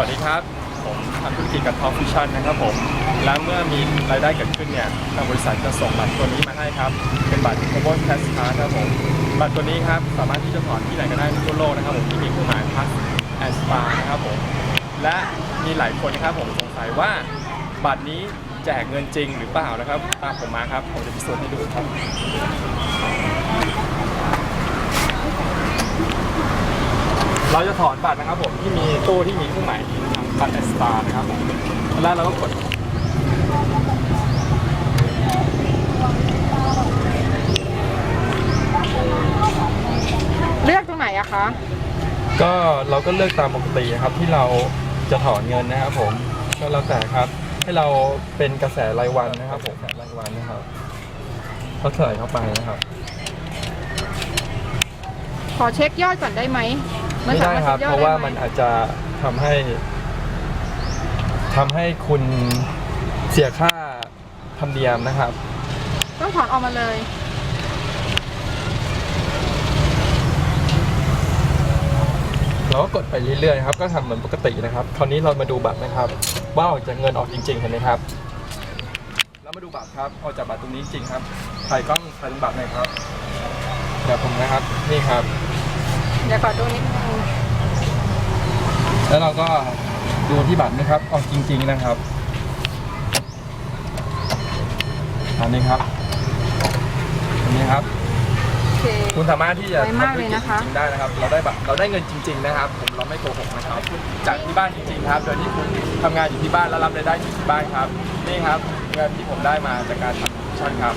วัสดีครับ ผมทำธุรกิจกับ Top Vision นะครับผม และเมื่อมีรายได้เกิดขึ้นเนี่ย ทางบริษัทจะส่งบัตรตัวนี้มาให้ครับ เป็นบัตร Global Cash Card ครับผม บัตรตัวนี้ครับ สามารถที่จะถอนที่ไหนก็ได้ทั่วโลกนะครับผม ที่มีเครื่องหมาย Plus and Spa นะครับผม และมีหลายคนนะครับผมสงสัยว่าบัตรนี้แจกเงินจริงหรือเปล่านะครับ ตามผมมาครับ ผมจะพิสูจน์ให้ดูครับ เราจะถอนบัตรนะครับผมที่มีตู้ที่มีเครื่องหมายบัตรแอสตานะครับผมแล้วเราก็กดเลือกตรงไหนอะคะก็เราก็เลือกตามปกติครับที่เราจะถอนเงินนะครับผมก็แล้วแต่ครับ ให้เราเป็นกระแสรายวันนะครับผมกระแสรายวันนะครับก็ใส่เข้าไปนะครับ ขอเช็คยอดก่อนได้ไหม ไม่ได้ครับสเพราะว่าช็คยอดได้ไหมันอาจจะทำให้ทำให้คุณเสียค่าธรรมเนียมนะครับ ต้องถอนออกมาเลย เราก็กดไปเรื่อยๆครับ ก็ทำเหมือนปกตินะครับ คราวนี้เรามาดูบัตรนะครับ ว่าออกจากเงินออกจริงๆเห็นไหมครับเรามาดูบัตรครับ ออกจากบัตรตรงนี้จริงครับ ถ่ายกล้องถ่ายตรงบัตรหน่อยครับ เดี๋ยวผมนะครับ นี่ครับ เดี๋ยวขอดูนิดนึง แล้วเราก็ดูที่บัตรนะครับออกจริง ๆนะครับ อันนี้ครับ อันนี้ครับ โอเค คุณสามารถที่จะไวมากเลยนะคะ ทำธุรกิจจริงๆได้นะครับ เราได้แบบเราได้เงินจริง ๆ นะครับ ผมเราไม่โกหกนะครับ จากที่บ้านจริงๆครับโดยที่คุณทำงานอยู่ที่บ้านแล้วรับรายได้อยู่ที่บ้านครับ นี่ครับเงินที่ผมได้มาจากการทำชั่นครับ